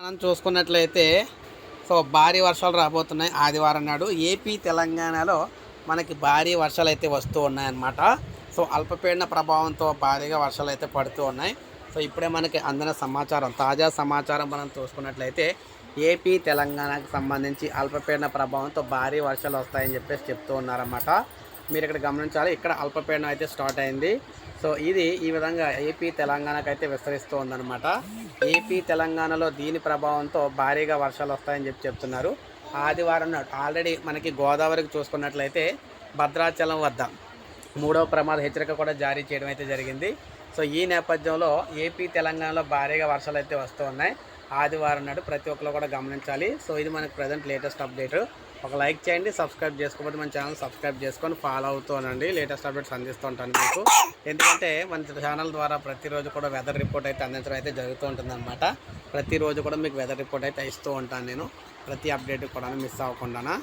మనం చూసుకున్నట్లయితే సో భారీ వర్షాలు రాబోతున్నాయి ఆదివారం నాడు. ఏపీ తెలంగాణలో మనకి భారీ వర్షాలు అయితే వస్తూ ఉన్నాయన్నమాట. సో అల్పపీడన ప్రభావంతో భారీగా వర్షాలు అయితే పడుతూ ఉన్నాయి. సో ఇప్పుడే మనకి అందిన సమాచారం తాజా సమాచారం మనం చూసుకున్నట్లయితే ఏపీ తెలంగాణకు సంబంధించి అల్పపీడన ప్రభావంతో భారీ వర్షాలు వస్తాయని చెప్పేసి చెప్తూ ఉన్నారన్నమాట. మీరు ఇక్కడ గమనించాలి. ఇక్కడ అల్పపీడనం అయితే స్టార్ట్ అయింది. సో ఇది ఈ విధంగా ఏపీ తెలంగాణకు అయితే విస్తరిస్తూ ఉందన్నమాట ఏపీ తెలంగాణలో దీని ప్రభావంతో భారీగా వర్షాలు వస్తాయని చెప్పి చెప్తున్నారు. ఆదివారం నాడు ఆల్రెడీ మనకి గోదావరికి చూసుకున్నట్లయితే భద్రాచలం వద్ద మూడవ ప్రమాద హెచ్చరిక కూడా జారీ చేయడం అయితే జరిగింది. సో ఈ నేపథ్యంలో ఏపీ తెలంగాణలో భారీగా వర్షాలు అయితే వస్తూ ఉన్నాయి ఆదివారం నాడు ప్రతి ఒక్కరు కూడా గమనించాలి. సో ఇది మనకు ప్రజెంట్ లేటెస్ట్ అప్డేట్ ఒక లైక్ చేయండి సబ్స్క్రైబ్ చేసుకోకపోతే మన ఛానల్ సబ్స్క్రైబ్ చేసుకొని ఫాలో అవుతూనండి లేటెస్ట్ అప్డేట్స్ అందిస్తూ ఉంటాను మీకు. ఎందుకంటే మన ఛానల్ ద్వారా ప్రతిరోజు కూడా వెదర్ రిపోర్ట్ అయితే అందించడం అయితే జరుగుతూ ఉంటుందన్నమాట. ప్రతిరోజు కూడా మీకు వెదర్ రిపోర్ట్ అయితే ఇస్తూ ఉంటాను నేను. ప్రతి అప్డేట్ కూడా మిస్ అవ్వకుండా